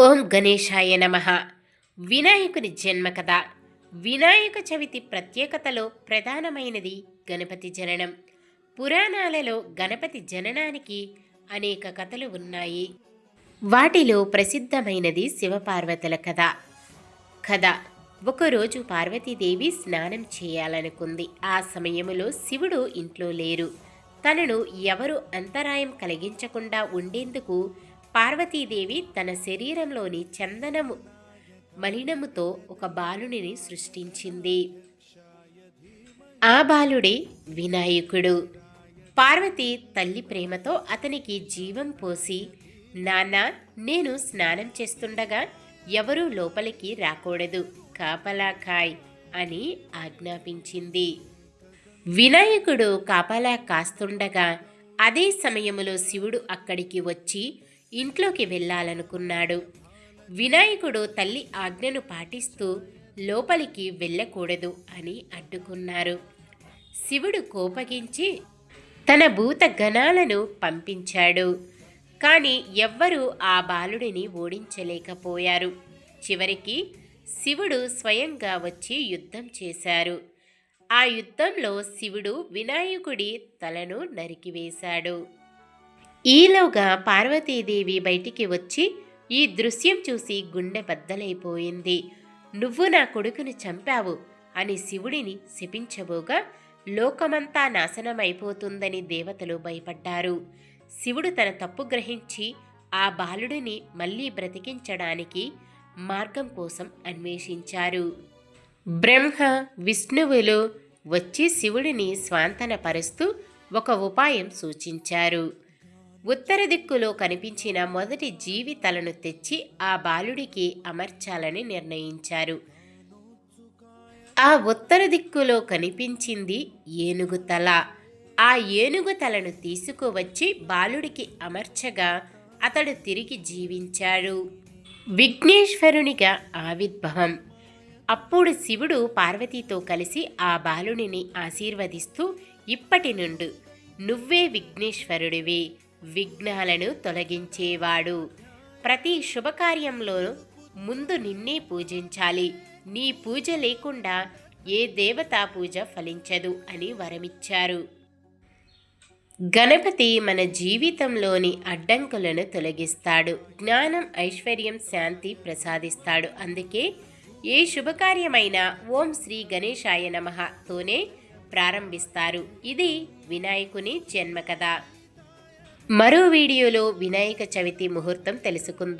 ఓం గణేశాయ నమ. వినాయకుని జన్మ కథ వినాయక చవితి ప్రత్యేకతలో ప్రధానమైనది గణపతి జననం. పురాణాలలో గణపతి జననానికి అనేక కథలు ఉన్నాయి. వాటిలో ప్రసిద్ధమైనది శివపార్వతుల కథ. కథ. ఒకరోజు పార్వతీదేవి స్నానం చేయాలనుకుంది. ఆ సమయంలో శివుడు ఇంట్లో లేరు. తనను ఎవరు అంతరాయం కలిగించకుండా ఉండేందుకు పార్వతీదేవి తన శరీరంలోని చందనము మలినముతో ఒక బాలునిని సృష్టించింది. ఆ బాలుడే వినాయకుడు. పార్వతి తల్లి ప్రేమతో అతనికి జీవం పోసి నాన్న నేను స్నానం చేస్తుండగా ఎవరూ లోపలికి రాకూడదు కాపలా కాయ్ అని ఆజ్ఞాపించింది. వినాయకుడు కాపలా కాస్తుండగా అదే సమయములో శివుడు అక్కడికి వచ్చి ఇంట్లోకి వెళ్ళాలనుకున్నాడు. వినాయకుడు తల్లి ఆజ్ఞను పాటిస్తూ లోపలికి వెళ్ళకూడదు అని అడ్డుకున్నారు. శివుడు కోపగించి తన భూత గణాలను పంపించాడు. కానీ ఎవ్వరూ ఆ బాలుడిని ఓడించలేకపోయారు. చివరికి శివుడు స్వయంగా వచ్చి యుద్ధం చేశారు. ఆ యుద్ధంలో శివుడు వినాయకుడి తలను నరికివేశాడు. ఈలోగా పార్వతీదేవి బయటికి వచ్చి ఈ దృశ్యం చూసి గుండె బద్దలైపోయింది. నువ్వు నా కొడుకుని చంపావు అని శివుడిని శపించబోగా లోకమంతా నాశనమైపోతుందని దేవతలు భయపడ్డారు. శివుడు తన తప్పు గ్రహించి ఆ బాలుడిని మళ్ళీ బ్రతికించడానికి మార్గం కోసం అన్వేషించారు. బ్రహ్మ విష్ణువులు వచ్చి శివుడిని స్వాంతనపరుస్తూ ఒక ఉపాయం సూచించారు. ఉత్తర దిక్కులో కనిపించిన మొదటి జీవి తలను తెచ్చి ఆ బాలుడికి అమర్చాలని నిర్ణయించారు. ఆ ఉత్తర దిక్కులో కనిపించింది ఏనుగు తల. ఆ ఏనుగు తలను తీసుకువచ్చి బాలుడికి అమర్చగా అతడు తిరిగి జీవించాడు. విఘ్నేశ్వరునిగా ఆవిర్భవం. అప్పుడు శివుడు పార్వతీతో కలిసి ఆ బాలుని ఆశీర్వదిస్తూ ఇప్పటి నుండి నువ్వే విఘ్నేశ్వరుడివి. విఘ్నాలను తొలగించేవాడు. ప్రతి శుభకార్యంలో ముందు నిన్నే పూజించాలి. నీ పూజ లేకుండా ఏ దేవతా పూజ ఫలించదు అని వరమిచ్చారు. గణపతి మన జీవితంలోని అడ్డంకులను తొలగిస్తాడు. జ్ఞానం ఐశ్వర్యం శాంతి ప్రసాదిస్తాడు. అందుకే ఏ శుభకార్యమైనా ఓం శ్రీ గణేశాయ నమఃతోనే ప్రారంభిస్తారు. ఇది వినాయకుని జన్మకథ. మరో వీడియోలో వినాయక చవితి ముహూర్తం తెలుసుకుందాం.